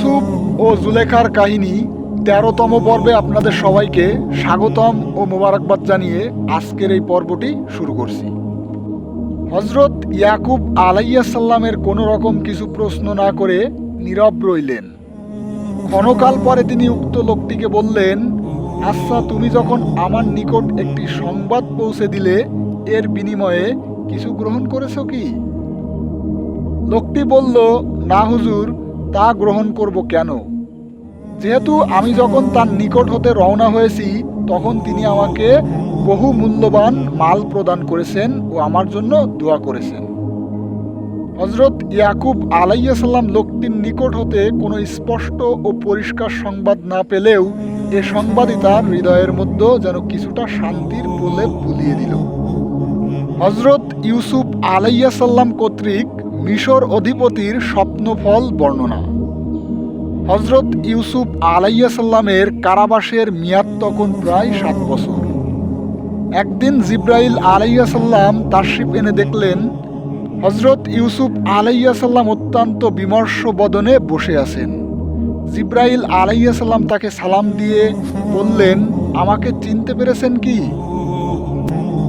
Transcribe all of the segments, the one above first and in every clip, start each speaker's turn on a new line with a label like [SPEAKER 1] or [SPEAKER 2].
[SPEAKER 1] ইউসুফ ও জুলেখার কাহিনী তেরোতম পর্বে আপনাদের সবাইকে স্বাগতম ও মোবারকবাদ জানিয়ে আজকের এই পর্বটি শুরু করছি। হজরত ইয়াকুব আলাইয়াসাল্লামের কোনো রকম কিছু প্রশ্ন না করে নীরব রইলেন। ক্ষণকাল পরে তিনি উক্ত লোকটিকে বললেন আচ্ছা তুমি যখন আমার নিকট একটি সংবাদ পৌঁছে দিলে, এর বিনিময়ে কিছু গ্রহণ করেছ কি? লোকটি বলল, না হুজুর তা গ্রহণ করব কেন? যেহেতু আমি যখন তার নিকট হতে রওনা হয়েছি, তখন তিনি আমাকে বহু মূল্যবান মাল প্রদান করেছেন ও আমার জন্য দোয়া করেছেন। হজরত ইয়াকুব আলাইসাল্লাম লোকটির নিকট হতে কোনো স্পষ্ট ও পরিষ্কার সংবাদ না পেলেও এ সংবাদই তার হৃদয়ের মধ্যে যেন কিছুটা শান্তির প্রলেপ বুলিয়ে দিল। হজরত ইউসুফ আলাইয়াসাল্লাম কর্তৃক মিশর অধিপতির স্বপ্নফল বর্ণনা। হজরত ইউসুফ আলাইয়াসাল্লামের কারাবাসের মেয়াদ তখন প্রায় সাত বছর। একদিন জিব্রাইল আলাইয়াসাল্লাম তাশরিফ এনে দেখলেন হজরত ইউসুফ আলাইয়াসাল্লাম অত্যন্ত বিমর্ষ বদনে বসে আছেন। জিব্রাইল আলাইয়াসাল্লাম তাকে সালাম দিয়ে বললেন, আমাকে চিনতে পেরেছেন কি?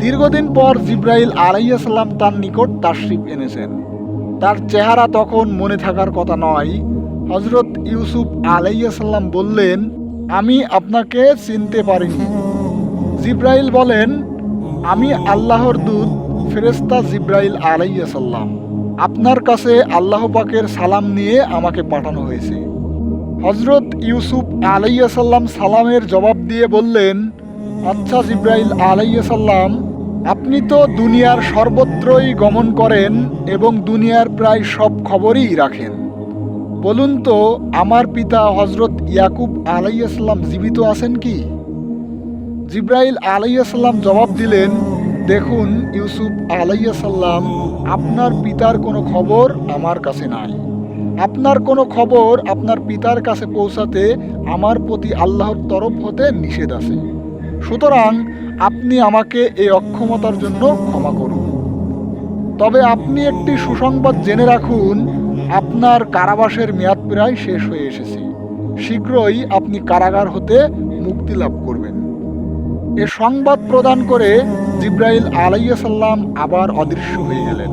[SPEAKER 1] দীর্ঘদিন পর জিব্রাইল আলাইয়াসাল্লাম তার নিকট তাশরিফ এনেছেন। তার চেহারা তখন মনে থাকার কথা নয়। হজরত ইউসুফ আলাইসাল্লাম বললেন, আমি আপনাকে চিনতে পারিনি। জিব্রাইল বলেন, আমি আল্লাহর দূত ফেরেস্তা জিব্রাইল আলাইসাল্লাম আপনার কাছে আল্লাহ পাকের সালাম নিয়ে আমাকে পাঠানো হয়েছে। হজরত ইউসুফ আলাইসাল্লাম সালামের জবাব দিয়ে বললেন আচ্ছা জিব্রাইল আলাইসাল্লাম আপনি তো দুনিয়ার সর্বত্রই গমন করেন এবং দুনিয়ার প্রায় সব খবরই রাখেন। বলুন তো, আমার পিতা হজরত ইয়াকুব আলাইসাল্লাম জীবিত আছেন কি? জিব্রাইল আলাইসাল্লাম জবাব দিলেন, দেখুন, ইউসুফ আলাইসাল্লাম আপনার পিতার কোনো খবর আমার কাছে নাই। আপনার কোনো খবর আপনার পিতার কাছে পৌঁছাতে আমার প্রতি আল্লাহর তরফ হতে নিষেধ আছে। সুতরাং আপনি আমাকে এই অক্ষমতার জন্য ক্ষমা করুন। তবে আপনি একটি সুসংবাদ জেনে রাখুন, আপনার কারাবাসের মেয়াদ প্রায় শেষ হয়ে এসেছে। শীঘ্রই আপনি কারাগার হতে মুক্তি লাভ করবেন। এ সংবাদ প্রদান করে জিব্রাইল আলাইসাল্লাম আবার অদৃশ্য হয়ে গেলেন।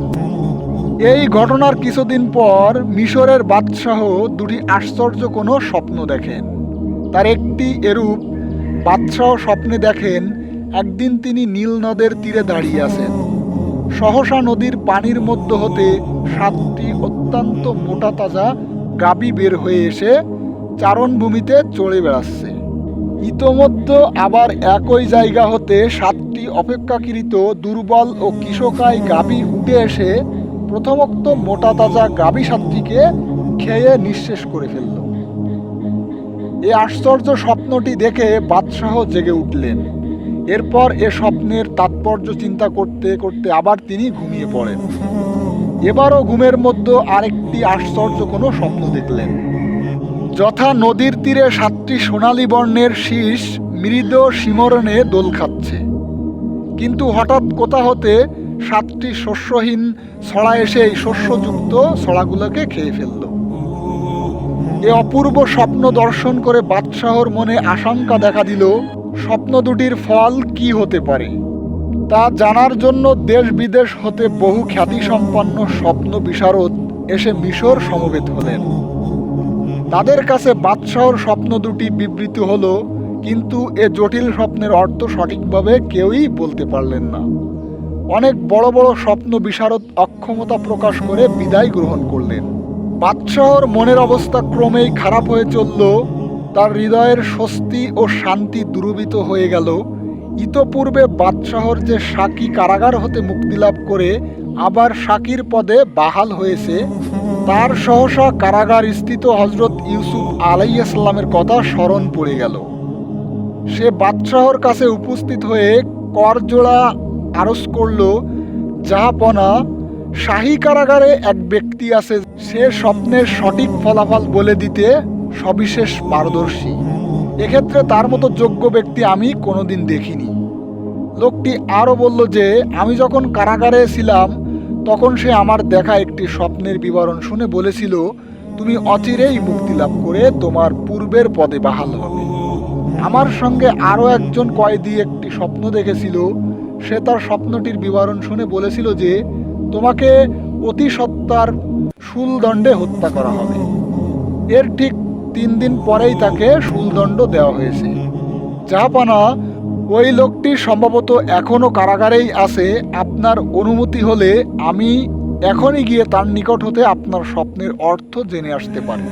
[SPEAKER 1] এই ঘটনার কিছুদিন পর মিশরের বাদশাহ দুটি আশ্চর্য কোনো স্বপ্ন দেখেন। তার একটি এরূপ বাদশাহ স্বপ্নে দেখেন একদিন তিনি নীল নদের তীরে দাঁড়িয়ে আছেন। সহসা নদীর পানির মধ্য হতে সাতটি অত্যন্ত মোটা তাজা গাবি বের হয়ে এসে চারণভূমিতে চড়ে বেড়াচ্ছে। ইতোমধ্যে আবার একই জায়গা হতে সাতটি অপেক্ষাকৃত দুর্বল ও কৃষকায় গাবি উঠে এসে প্রথমোক্ত মোটা তাজা গাবি সাতটিকে খেয়ে নিঃশেষ করে ফেলল। এ আশ্চর্য স্বপ্নটি দেখে বাদশাহ জেগে উঠলেন। এরপর এ স্বপ্নের তাৎপর্য চিন্তা করতে করতে আবার তিনি ঘুমিয়ে পড়েন। এবারও ঘুমের মধ্যে আরেকটি আশ্চর্য কোনো স্বপ্ন দেখলেন। যথা নদীর তীরে সাতটি সোনালী বর্ণের শীষ মৃদ শিমরণে দোল খাচ্ছে। কিন্তু হঠাৎ কোথা হতে সাতটি শস্যহীন ছড়া এসে এই শস্যযুক্ত ছড়াগুলোকে খেয়ে ফেলল। এ অপূর্ব স্বপ্ন দর্শন করে বাদশাহর মনে আশঙ্কা দেখা দিল স্বপ্ন দুটির ফল কি হতে পারে? তা জানার জন্য দেশ বিদেশ হতে বহু খ্যাতিসম্পন্ন স্বপ্ন বিশারদ এসে মিশর সমবেত হলেন। তাদের কাছে বাদশাহর স্বপ্ন দুটি বিবৃত হলো, কিন্তু এ জটিল স্বপ্নের অর্থ সঠিকভাবে কেউই বলতে পারলেন না। অনেক বড় বড় স্বপ্ন বিশারদ অক্ষমতা প্রকাশ করে বিদায় গ্রহণ করলেন। বাদশাহর মনের অবস্থা ক্রমেই খারাপ হয়ে চলল তার হৃদয়ের স্বস্তি ও শান্তি দুরবিত হয়ে গেল। ইতপূর্বে বাদশাহর যে সাকি কারাগার হতে মুক্তি লাভ করে আবার সাকির পদে বাহাল হয়েছে, তার সহসা কারাগার স্থিত হজরত ইউসুফ আলাইসাল্লামের কথা স্মরণ পড়ে গেল। সে বাদশাহর কাছে উপস্থিত হয়ে করজোড়া আরজ করল যাহাপনা শাহী কারাগারে এক ব্যক্তি আছে, সে স্বপ্নের সঠিক ফলাফল বলে দিতে সবিশেষ পারদর্শী। এক্ষেত্রে তার মতো যোগ্য ব্যক্তি আমি কোনোদিন দেখিনি। লোকটি আরও বলল যে, আমি যখন কারাগারে ছিলাম, তখন সে আমার দেখা একটি স্বপ্নের বিবরণ শুনে বলেছিল, তুমি অচিরেই মুক্তি লাভ করে তোমার পূর্বের পদে বাহাল হবে। আমার সঙ্গে আরও একজন কয়েদি একটি স্বপ্ন দেখেছিল। সে তার স্বপ্নটির বিবরণ শুনে বলেছিল যে, তোমাকে অতি সত্তার শুলদণ্ডে হত্যা করা হবে। এর ঠিক তিন দিন পরেই তাকে শুলদণ্ড দেওয়া হয়েছে। জাহাপানা ওই লোকটি সম্ভবত এখনও কারাগারেই আছে। আপনার অনুমতি হলে আমি এখনই গিয়ে তার নিকট হতে আপনার স্বপ্নের অর্থ জেনে আসতে পারি।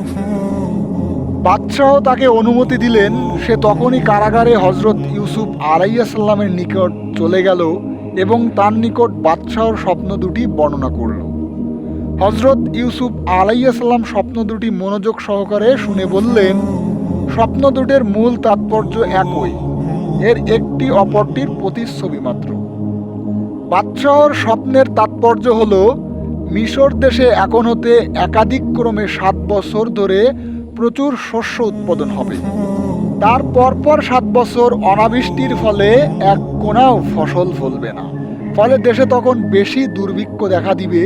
[SPEAKER 1] বাদশাহ তাকে অনুমতি দিলেন। সে তখনই কারাগারে হজরত ইউসুফ আলাইসাল্লামের নিকট চলে গেল এবং তার নিকট বাদশাহর স্বপ্ন দুটি বর্ণনা করল। হজরত ইউসুফ আলাইসাল্লাম স্বপ্ন দুটি মনোযোগ সহকারে শুনে বললেন, স্বপ্ন দুটির মূল তাৎপর্য একই, এর একটি অপরটির প্রতিচ্ছবি মাত্র। বাদশাহর স্বপ্নের তাৎপর্য হল, মিশর দেশে এখন হতে একাধিক ক্রমে সাত বছর ধরে প্রচুর শস্য উৎপাদন হবে। তার পরপর সাত বছর অনাবৃষ্টির ফলে এক কোনাও ফসল ফলবে না। ফলে দেশে তখন বেশি দুর্ভিক্ষ দেখা দিবে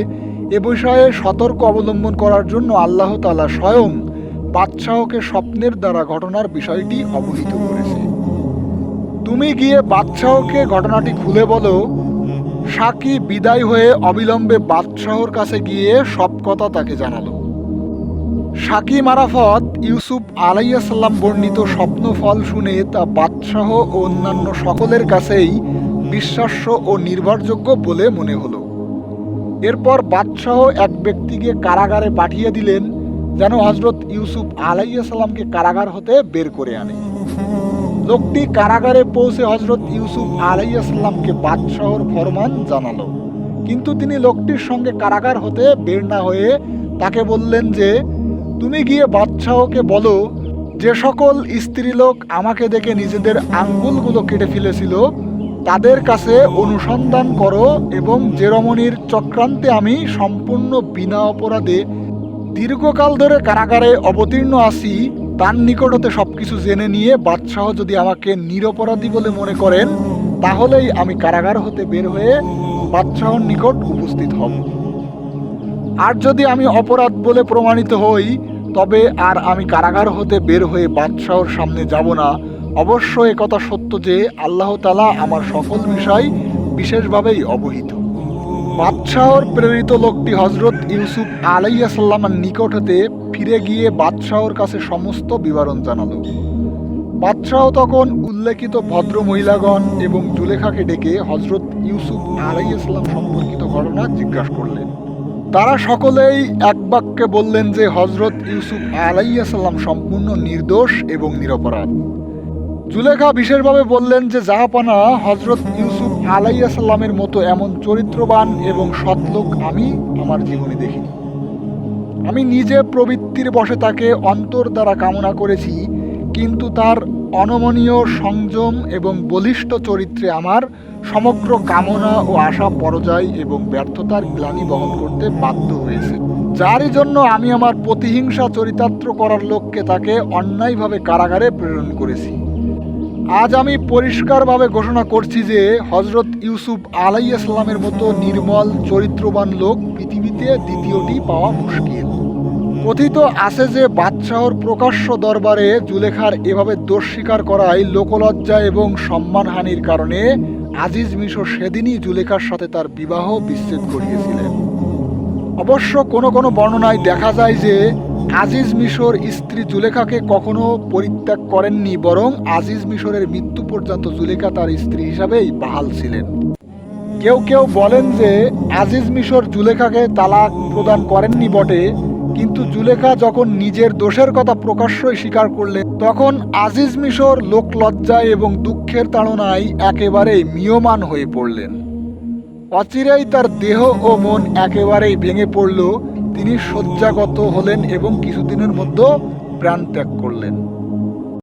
[SPEAKER 1] এ বিষয়ে সতর্ক অবলম্বন করার জন্য আল্লাহ তালা স্বয়ং বাদশাহকে স্বপ্নের দ্বারা ঘটনার বিষয়টি অবহিত করেছে। তুমি গিয়ে বাদশাহকে ঘটনাটি খুলে বলো। সাকি বিদায় হয়ে অবিলম্বে বাদশাহর কাছে গিয়ে সব কথা তাকে জানালো। সাকি মারাফত ইউসুফ আলাইসাল্লাম বর্ণিত স্বপ্ন ফল শুনে তা বাদশাহ ও অন্যান্য সকলের কাছেই বিশ্বাস্য ও নির্ভরযোগ্য বলে মনে হলো। এরপর বাদশাহ এক ব্যক্তিকে কারাগারে পাঠিয়ে দিলেন, যেন হজরত ইউসুফ আলাইসাল্লামকে কারাগার হতে বের করে আনে। লোকটি কারাগারে পৌঁছে হজরত ইউসুফ আলাইসাল্লামকে বাদশাহর ফরমান জানালো। কিন্তু তিনি লোকটির সঙ্গে কারাগার হতে বের না হয়ে তাকে বললেন যে, তুমি গিয়ে বাদশাহকে বলো, যে সকল স্ত্রীলোক আমাকে দেখে নিজেদের আঙ্গুলগুলো কেটে ফেলেছিল তাদের কাছে অনুসন্ধান করো এবং যে রমণীর চক্রান্তে আমি সম্পূর্ণ বিনা অপরাধে দীর্ঘকাল ধরে কারাগারে অবতীর্ণ আছি। তার নিকট হতে সবকিছু জেনে নিয়ে বাদশাহ যদি আমাকে নিরপরাধী বলে মনে করেন, তাহলেই আমি কারাগার হতে বের হয়ে বাদশাহর নিকট উপস্থিত হব। আর যদি আমি অপরাধ বলে প্রমাণিত হই, তবে আর আমি কারাগার হতে বের হয়ে বাদশাহর সামনে যাব না। অবশ্য কথা সত্য যে আল্লাহ তালা আমার সকল বিষয় বিশেষভাবেই অবহিত। বাদশাহর প্রেরিত লোকটি হজরত ইউসুফ আলাইসাল্লামের নিকট হতে ফিরে গিয়ে বাদশাহর কাছে সমস্ত বিবরণ জানালো। বাদশাহ তখন উল্লেখিত ভদ্র মহিলাগণ এবং জুলেখাকে ডেকে হজরত ইউসুফ আলাইসাল্লাম সম্পর্কিত ঘটনা জিজ্ঞাসা করলেন। তারা সকলেই এক বাক্যে বললেন যে হজরত ইউসুফ আলাইসাল্লাম সম্পূর্ণ নির্দোষ এবং নিরপরাধ। জুলেখা বিশেষভাবে বললেন যে জাহাপানা হজরত ইউসুফ আলাইসাল্লামের মতো এমন চরিত্রবান এবং সৎলোক আমি আমার জীবনে দেখিনি। আমি নিজে প্রবৃত্তির বসে তাকে অন্তর দ্বারা কামনা করেছি, কিন্তু তার অনমনীয় সংযম এবং বলিষ্ঠ চরিত্রে আমার সমগ্র কামনা ও আশা পরজয় এবং ব্যর্থতার গ্লানি বহন করতে বাধ্য হয়েছে। যারই জন্য আমি আমার প্রতিহিংসা চরিতার্থ করার লক্ষ্যে তাকে অন্যায়ভাবে কারাগারে প্রেরণ করেছি। আজ আমি পরিষ্কারভাবে ঘোষণা করছি যে হজরত ইউসুফ আলাইসাল্লামের মতো নির্মল, চরিত্রবান লোক পৃথিবীতে দ্বিতীয়টি পাওয়া মুশকিল। কথিত আছে যে বাদশাহর প্রকাশ্য দরবারে জুলেখার এভাবে দোষ স্বীকার করায় লোকলজ্জা এবং সম্মানহানির কারণে আজিজ মিশর সেদিনই জুলেখার সাথে তার বিবাহ বিচ্ছেদ করিয়েছিলেন অবশ্য কোনো কোনো বর্ণনায় দেখা যায় যে আজিজ মিশর স্ত্রী জুলেখাকে কখনো পরিত্যাগ করেননি, বরং আজিজ মিশরের মৃত্যু পর্যন্ত জুলেখা তার স্ত্রী হিসাবেই বাহাল ছিলেন। কেউ কেউ বলেন যে, আজিজ মিশর জুলেখাকে তালাক প্রদান করেননি বটে, কিন্তু জুলেখা যখন নিজের দোষের কথা প্রকাশ্যই স্বীকার করলেন, তখন আজিজ মিশর লোকলজ্জায় এবং দুঃখের তাড়নায় একেবারেই মিয়মান হয়ে পড়লেন। অচিরেই তার দেহ ও মন একেবারেই ভেঙে পড়ল তিনি শয্যাগত হলেন এবং কিছুদিনের মধ্যে প্রাণ ত্যাগ করলেন।